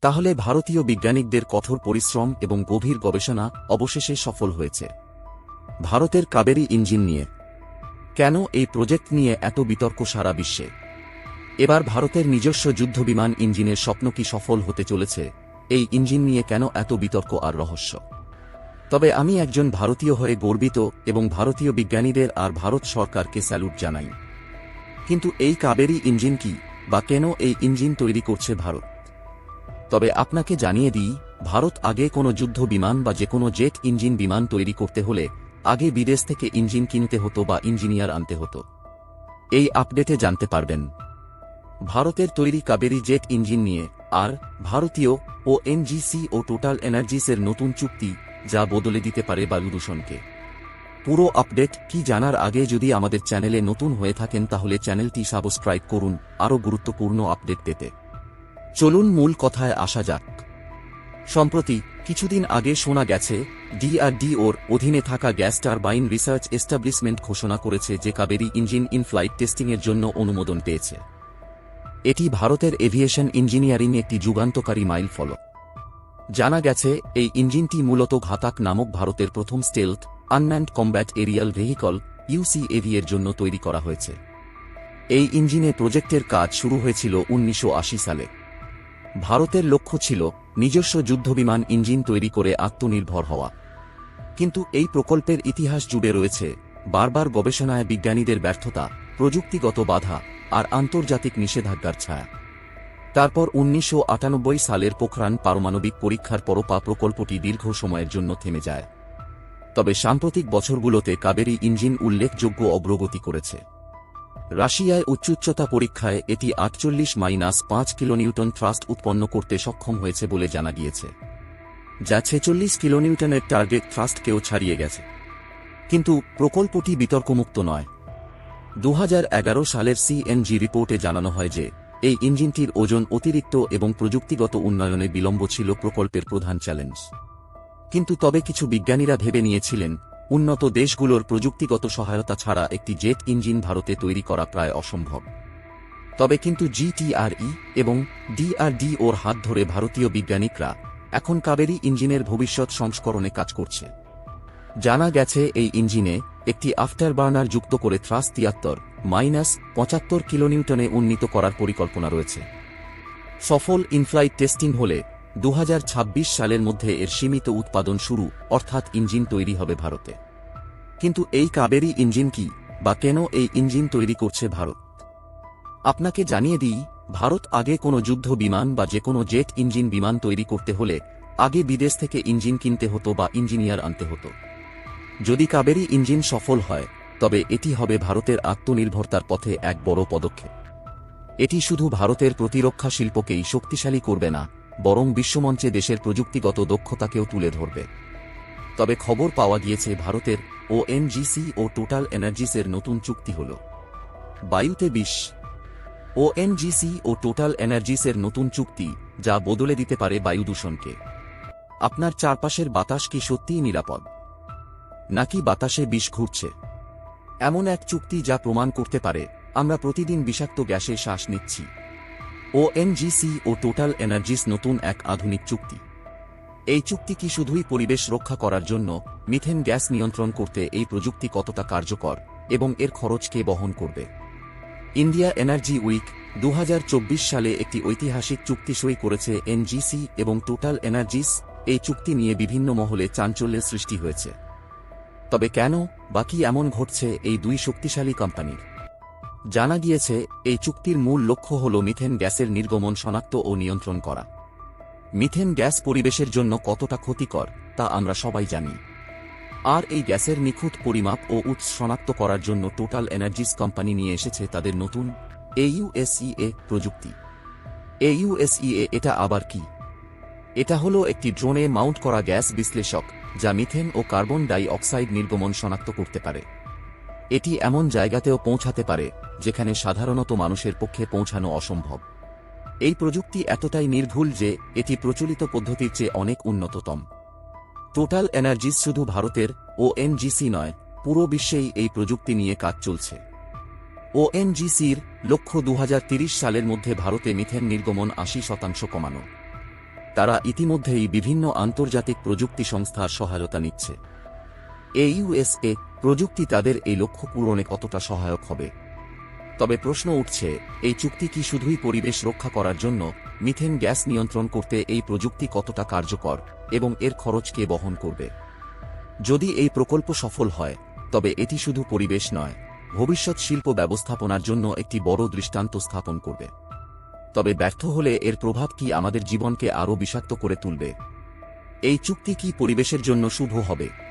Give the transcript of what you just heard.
তাহলে ভারতীয় বিজ্ঞানিকদের কঠোর পরিশ্রম এবং গভীর গবেষণা অবশেষে সফল হয়েছে। ভারতের কাবেরী ইঞ্জিন নিয়ে। কেন এই প্রজেক্ট নিয়ে এত বিতর্ক সারা বিশ্বে? এবার ভারতের নিজস্ব যুদ্ধবিমান ইঞ্জিনের স্বপ্ন কি সফল হতে চলেছে? এই ইঞ্জিন নিয়ে কেন এত বিতর্ক আর রহস্য? তবে আমি একজন ভারতীয় হয়ে গর্বিত এবং ভারতীয় বিজ্ঞানীদের আর ভারত সরকারকে স্যালুট জানাই। কিন্তু এই কাবেরী ইঞ্জিন কি বা কেন এই ইঞ্জিন তৈরি করছে ভারত? তবে আপনাকে জানিয়ে দিই, ভারত আগে কোনো যুদ্ধ বিমান বা যে কোনো জেট ইঞ্জিন বিমান তৈরি করতে হলে আগে বিদেশ থেকে ইঞ্জিন কিনতে হতো বা ইঞ্জিনিয়ার আনতে হতো। এই আপডেটে জানতে পারবেন। ভারতের তৈরি কাবেরি জেট ইঞ্জিন নিয়ে আর ভারতীয় ও এনজিসি ও টোটাল এনার্জিসের নতুন চুক্তি যা বদলে দিতে পারে বায়ু দূষণকে পুরো আপডেট কি জানার আগে যদি আমাদের চ্যানেলে নতুন হয়ে থাকেন তাহলে চ্যানেলটি সাবস্ক্রাইব করুন, আরও গুরুত্বপূর্ণ আপডেট পেতে। চলুন মূল কথায় আসা যাক। সম্প্রতি কিছুদিন আগে শোনা গেছে ডিআরডিওর অধীনে থাকা গ্যাস টারবাইন রিসার্চ এস্টাবলিশমেন্ট ঘোষণা করেছে যে কাবেরী ইঞ্জিন ইন ফ্লাইট টেস্টিংয়ের জন্য অনুমোদন পেয়েছে। এটি ভারতের এভিয়েশন ইঞ্জিনিয়ারিং একটি যুগান্তকারী মাইল ফলক। জানা গেছে, এই ইঞ্জিনটি মূলত ঘাতাক নামক ভারতের প্রথম stealth, unmanned combat aerial vehicle UCAV এর জন্য তৈরি করা হয়েছে। এই ইঞ্জিনে প্রজেক্টের কাজ শুরু হয়েছিল উনিশশো আশি সালে। ভারতের লক্ষ্য ছিল নিজস্ব যুদ্ধবিমান ইঞ্জিন তৈরি করে আত্মনির্ভর হওয়া। কিন্তু এই প্রকল্পের ইতিহাস জুড়ে রয়েছে বারবার গবেষণায় বিজ্ঞানীদের ব্যর্থতা, প্রযুক্তিগত বাধা আর আন্তর্জাতিক নিষেধাজ্ঞার ছায়া। তারপর উনিশশো আটানব্বই সালের পোখরান পারমাণবিক পরীক্ষার পরপা প্রকল্পটি দীর্ঘ সময়ের জন্য থেমে যায়। তবে সাম্প্রতিক বছরগুলোতে কাবেরী ইঞ্জিন উল্লেখযোগ্য অগ্রগতি করেছে। রাশিয়ায় উচ্চুচ্চতা পরীক্ষায় এটি আটচল্লিশ মাইনাস পাঁচ কিলোনিউটন থ্রাস্ট উৎপন্ন করতে সক্ষম হয়েছে বলে জানা গিয়েছে, যা ছেচল্লিশ কিলোনিউটনের টার্গেট থ্রাস্টকেও ছাড়িয়ে গেছে। কিন্তু প্রকল্পটি বিতর্কমুক্ত নয়। দু সালের সিএনজি রিপোর্টে জানানো হয় যে, এই ইঞ্জিনটির ওজন অতিরিক্ত এবং প্রযুক্তিগত উন্নয়নে বিলম্ব ছিল প্রকল্পের প্রধান চ্যালেঞ্জ। কিন্তু তবে কিছু বিজ্ঞানীরা ভেবে নিয়েছিলেন উন্নত দেশগুলোর প্রযুক্তিগত সহায়তা ছাড়া একটি জেট ইঞ্জিন ভারতে তৈরি করা প্রায় অসম্ভব। তবে কিন্তু জিটিআরই এবং ডিআরডি ওর হাত ধরে ভারতীয় বিজ্ঞানিকরা এখন কাবেরি ইঞ্জিনের ভবিষ্যৎ সংস্করণে কাজ করছে। জানা গেছে, এই ইঞ্জিনে একটি আফটার বার্নার যুক্ত করে থ্রাস তিয়াত্তর মাইনাস পঁচাত্তর কিলোনিউটনে উন্নীত করার পরিকল্পনা রয়েছে। সফল ইনফ্লাইট টেস্টিং হলে দু হাজার ছাব্বিশ সালের মধ্যে এর সীমিত উৎপাদন শুরু, অর্থাৎ ইঞ্জিন তৈরি হবে ভারতে। কিন্তু এই কাবেরী ইঞ্জিন কি, বা কেন এই ইঞ্জিন তৈরি করছে ভারত? আপনাকে জানিয়ে দিই, ভারত আগে কোনো যুদ্ধ বিমান বা যে কোনো জেট ইঞ্জিন বিমান তৈরি করতে হলে, আগে বিদেশ থেকে ইঞ্জিন কিনতে হতো বা ইঞ্জিনিয়ার আনতে হতো। যদি কাবেরি ইঞ্জিন সফল হয়, তবে এটি হবে ভারতের আত্মনির্ভরতার পথে এক বড় পদক্ষেপ। এটি শুধু ভারতের প্রতিরক্ষা শিল্পকেই শক্তিশালী করবে না বরং বিশ্বমঞ্চে দেশের প্রযুক্তিগত দক্ষতাকেও তুলে ধরবে। তবে খবর পাওয়া গিয়েছে ভারতের ও এনজিসি ও টোটাল এনার্জিসের নতুন চুক্তি হল। বায়ুতে বিশ ও এনজিসি ও টোটাল এনার্জিসের নতুন চুক্তি, যা বদলে দিতে পারে বায়ু দূষণকে। আপনার চারপাশের বাতাস কি সত্যিই নিরাপদ? নাকি বাতাসে বিষ ঘুরছে? এমন এক চুক্তি যা প্রমাণ করতে পারে, আমরা প্রতিদিন বিষাক্ত গ্যাসে শ্বাস নিচ্ছি। ও এনজিসি ও টোটাল এনার্জিস নতুন এক আধুনিক চুক্তি। এই চুক্তি কি শুধুই পরিবেশ রক্ষা করার জন্য মিথেন গ্যাস নিয়ন্ত্রণ করতে এই প্রযুক্তি কতটা কার্যকর এবং এর খরচ কে বহন করবে? ইন্ডিয়া এনার্জি উইক দু হাজার চব্বিশ সালে একটি ঐতিহাসিক চুক্তি সই করেছে এনজিসি এবং টোটাল এনার্জিস এই চুক্তি নিয়ে বিভিন্ন মহলে চাঞ্চল্যের সৃষ্টি হয়েছে। তবে কেন বাকি এমন ঘটছে এই দুই শক্তিশালী কোম্পানির? জানা গিয়েছে, এই চুক্তির মূল লক্ষ্য হল মিথেন গ্যাসের নির্গমন শনাক্ত ও নিয়ন্ত্রণ করা। মিথেন গ্যাস পরিবেশের জন্য কতটা ক্ষতিকর, তা আমরা সবাই জানি। আর এই গ্যাসের নিখুঁত পরিমাপ ও উৎস শনাক্ত করার জন্য টোটাল এনার্জিস কোম্পানি নিয়ে এসেছে তাদের নতুন এইউএসইএ প্রযুক্তি। এইউএসইএ এটা আবার কি? এটা হলো একটি ড্রোনে মাউন্ট করা গ্যাস বিশ্লেষক, যা মিথেন ও কার্বন ডাই অক্সাইড নির্গমন শনাক্ত করতে পারে। এটি এমন জায়গাতেও পৌঁছাতে পারে, যেখানে সাধারণত মানুষের পক্ষে পৌঁছানো অসম্ভব। এই প্রযুক্তি এতটাই নির্ভুল যে, এটি প্রচলিত পদ্ধতির চেয়ে অনেক উন্নততম। টোটাল এনার্জিস শুধু ভারতের ও এনজিসি নয়, পুরো বিশ্বেই এই প্রযুক্তি নিয়ে কাজ চলছে। ওএনজিসির লক্ষ্য দু সালের মধ্যে ভারতে মিথেন নির্গমন আশি শতাংশ কমানো। তারা ইতিমধ্যেই বিভিন্ন আন্তর্জাতিক প্রযুক্তি সংস্থার সহায়তা নিচ্ছে। এই ইউএসএ প্রযুক্তি তাদের এই লক্ষ্য পূরণে কতটা সহায়ক হবে। তবে প্রশ্ন উঠছে, এই চুক্তি কি শুধুই পরিবেশ রক্ষা করার জন্য মিথেন গ্যাস নিয়ন্ত্রণ করতে এই প্রযুক্তি কতটা কার্যকর এবং এর খরচ কে বহন করবে? যদি এই প্রকল্প সফল হয়, তবে এটি শুধু পরিবেশ নয়, ভবিষ্যৎ শিল্প ব্যবস্থাপনার জন্য একটি বড় দৃষ্টান্ত স্থাপন করবে। তবে ব্যর্থ হলে এর প্রভাব কি আমাদের জীবনকে আরও বিষাক্ত করে তুলবে? এই চুক্তি কি পরিবেশের জন্য শুভ হবে?